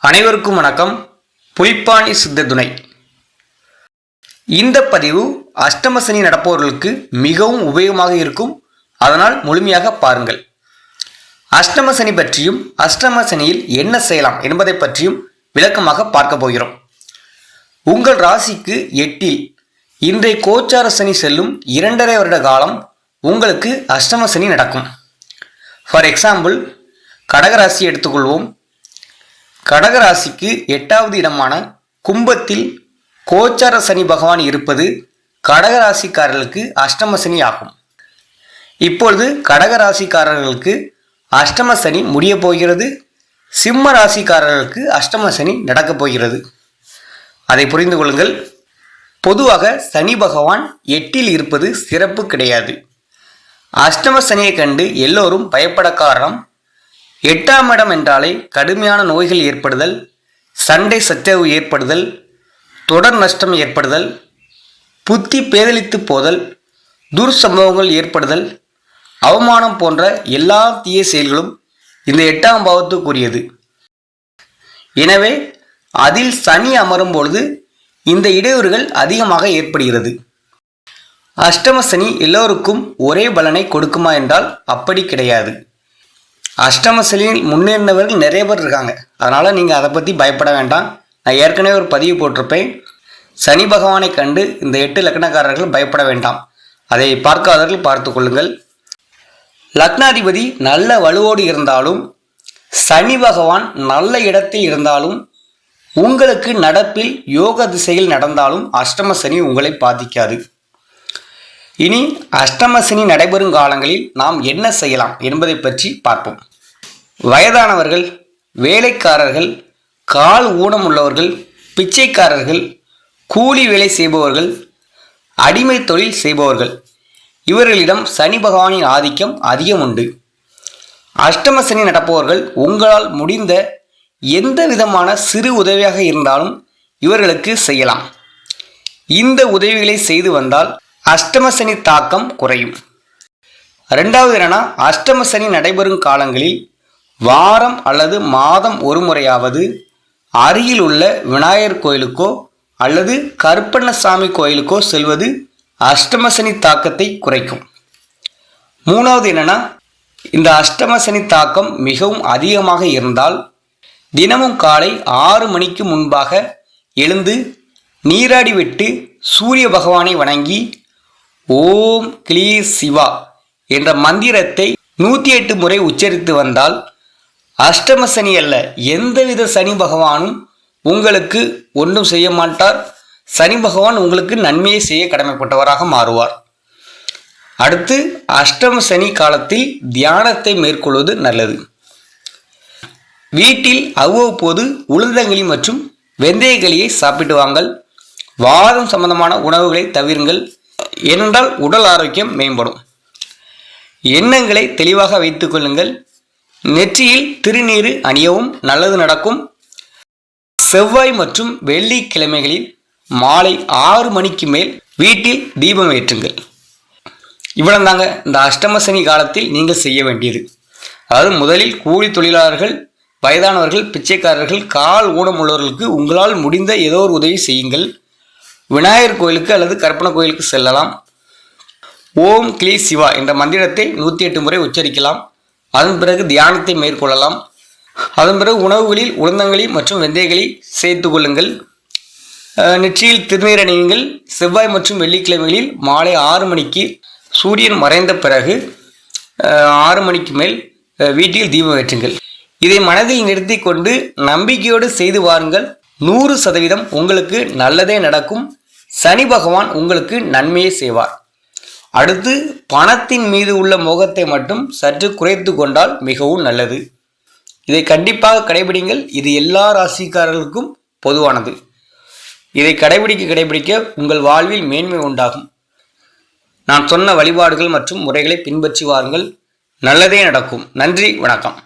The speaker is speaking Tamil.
அனைவருக்கும் வணக்கம். புலிப்பாணி சித்த துணை இந்த பதிவு அஷ்டமசனி நடப்பவர்களுக்கு மிகவும் உபயோகமாக இருக்கும். அதனால் முழுமையாக பாருங்கள். அஷ்டமசனி பற்றியும் அஷ்டமசனியில் என்ன செய்யலாம் என்பதை பற்றியும் விளக்கமாக பார்க்க போகிறோம். உங்கள் ராசிக்கு எட்டில் இன்றைய கோச்சார சனி செல்லும் இரண்டரை வருட காலம் உங்களுக்கு அஷ்டம சனி நடக்கும். ஃபார் எக்ஸாம்பிள் கடகராசி எடுத்துக்கொள்வோம். கடகராசிக்கு எட்டாவது இடமான கும்பத்தில் கோச்சார சனி பகவான் இருப்பது கடகராசிக்காரர்களுக்கு அஷ்டம சனி ஆகும். இப்பொழுது கடகராசிக்காரர்களுக்கு அஷ்டம சனி முடிய போகிறது. சிம்ம ராசிக்காரர்களுக்கு அஷ்டம சனி நடக்கப் போகிறது. அதை புரிந்து கொள்ளுங்கள். பொதுவாக சனி பகவான் எட்டில் இருப்பது சிறப்பு கிடையாது. அஷ்டம சனியை கண்டு எல்லோரும் பயப்பட காரணம் எட்டாம் இடம் என்றாலே கடுமையான நோய்கள் ஏற்படுதல் சண்டை சச்சரவு ஏற்படுதல் தொடர் நஷ்டம் ஏற்படுதல் புத்தி பேதலித்து போதல் துர்சம்பவங்கள் ஏற்படுதல் அவமானம் போன்ற எல்லா தீய செயல்களும் இந்த எட்டாம் பாவத்துக்குரியது. எனவே அதில் சனி அமரும் பொழுது இந்த இடையூறுகள் அதிகமாக ஏற்படுகிறது. அஷ்டம சனி எல்லோருக்கும் ஒரே பலனை கொடுக்குமா என்றால் அப்படி கிடையாது. அஷ்டம சனியில் முன்னேறினவர்கள் நிறைய பேர் இருக்காங்க. அதனால் நீங்கள் அதை பற்றி பயப்பட வேண்டாம். நான் ஏற்கனவே ஒரு பதிவு போட்டிருப்பேன். சனி பகவானை கண்டு இந்த எட்டு லக்னக்காரர்கள் பயப்பட வேண்டாம். அதை பார்க்காதவர்கள் பார்த்து கொள்ளுங்கள். லக்னாதிபதி நல்ல வலுவோடு இருந்தாலும் சனி பகவான் நல்ல இடத்தில் இருந்தாலும் உங்களுக்கு நடப்பில் யோக திசையில் நடந்தாலும் அஷ்டம சனி உங்களை பாதிக்காது. இனி அஷ்டம சனி நடைபெறும் காலங்களில் நாம் என்ன செய்யலாம் என்பதை பற்றி பார்ப்போம். வயதானவர்கள் வேலைக்காரர்கள் கால் ஊனம் உள்ளவர்கள் பிச்சைக்காரர்கள் கூலி வேலை செய்பவர்கள் அடிமை தொழில் செய்பவர்கள் இவர்களிடம் சனி பகவானின் ஆதிக்கம் அதிகம் உண்டு. அஷ்டம சனி நடப்பவர்கள் உங்களால் முடிந்த எந்த விதமான சிறு உதவியாக இருந்தாலும் இவர்களுக்கு செய்யலாம். இந்த உதவிகளை செய்து வந்தால் அஷ்டமசனி தாக்கம் குறையும். ரெண்டாவது என்னன்னா அஷ்டமசனி நடைபெறும் காலங்களில் வாரம் அல்லது மாதம் ஒரு முறையாவது அருகில் உள்ள விநாயகர் கோயிலுக்கோ அல்லது கருப்பண்ணசாமி கோயிலுக்கோ செல்வது அஷ்டமசனி தாக்கத்தை குறைக்கும். மூணாவது என்னன்னா இந்த அஷ்டமசனி தாக்கம் மிகவும் அதிகமாக இருந்தால் தினமும் காலை ஆறு மணிக்கு முன்பாக எழுந்து நீராடி விட்டு சூரிய பகவானை வணங்கி ஓம் கிளீ சிவா என்ற மந்திரத்தை நூற்றி எட்டு முறை உச்சரித்து வந்தால் அஷ்டம சனி அல்ல எந்தவித சனி பகவானும் உங்களுக்கு ஒன்றும் செய்ய மாட்டார். சனி பகவான் உங்களுக்கு நன்மையை செய்ய கடமைப்பட்டவராக மாறுவார். அடுத்து அஷ்டம சனி காலத்தில் தியானத்தை மேற்கொள்வது நல்லது. வீட்டில் அவ்வப்போது உளுந்தங்களி மற்றும் வெந்தயக்களியை சாப்பிட்டு வாங்கள். வாதம் சம்பந்தமான உணவுகளை தவிருங்கள். ஏனென்றால் உடல் ஆரோக்கியம் மேம்படும். எண்ணங்களை தெளிவாக வைத்துக் கொள்ளுங்கள். நெற்றியில் திருநீரு அணியவும் நல்லது நடக்கும். செவ்வாய் மற்றும் வெள்ளிக்கிழமைகளில் மாலை ஆறு மணிக்கு மேல் வீட்டில் தீபம் ஏற்றுங்கள். இவ்வளவு தாங்க இந்த அஷ்டமசனி காலத்தில் நீங்கள் செய்ய வேண்டியது. அதாவது முதலில் கூலி தொழிலாளர்கள் வயதானவர்கள் பிச்சைக்காரர்கள் கால் ஊனமுள்ளவர்களுக்கு உங்களால் முடிந்த ஏதோ ஒரு உதவி செய்யுங்கள். விநாயகர் கோயிலுக்கு அல்லது கற்பனை கோயிலுக்கு செல்லலாம். ஓம் கிளி சிவா என்ற மந்திரத்தை நூற்றி எட்டு முறை உச்சரிக்கலாம். அதன் பிறகு தியானத்தை மேற்கொள்ளலாம். அதன் பிறகு உணவுகளில் உளுந்தங்களி மற்றும் வெந்தயங்களை சேர்த்து கொள்ளுங்கள். நெற்றியில் திருநீர் அணியுங்கள். செவ்வாய் மற்றும் வெள்ளிக்கிழமைகளில் மாலை ஆறு மணிக்கு சூரியன் மறைந்த பிறகு ஆறு மணிக்கு மேல் வீட்டில் தீபம் ஏற்றுங்கள். இதை மனதில் நிறுத்தி கொண்டு நம்பிக்கையோடு செய்து வாருங்கள். நூறு சதவீதம் உங்களுக்கு நல்லதே நடக்கும். சனி பகவான் உங்களுக்கு நன்மையை செய்வார். அடுத்து பணத்தின் மீது உள்ள மோகத்தை மட்டும் சற்று குறைத்து கொண்டால் மிகவும் நல்லது. இதை கண்டிப்பாக கடைபிடிங்கள். இது எல்லா ராசிக்காரர்களுக்கும் பொதுவானது. இதை கடைபிடிக்க கடைபிடிக்க உங்கள் வாழ்வில் மேன்மை உண்டாகும். நான் சொன்ன வழிபாடுகள் மற்றும் முறைகளை பின்பற்றி வாருங்கள். நல்லதே நடக்கும். நன்றி வணக்கம்.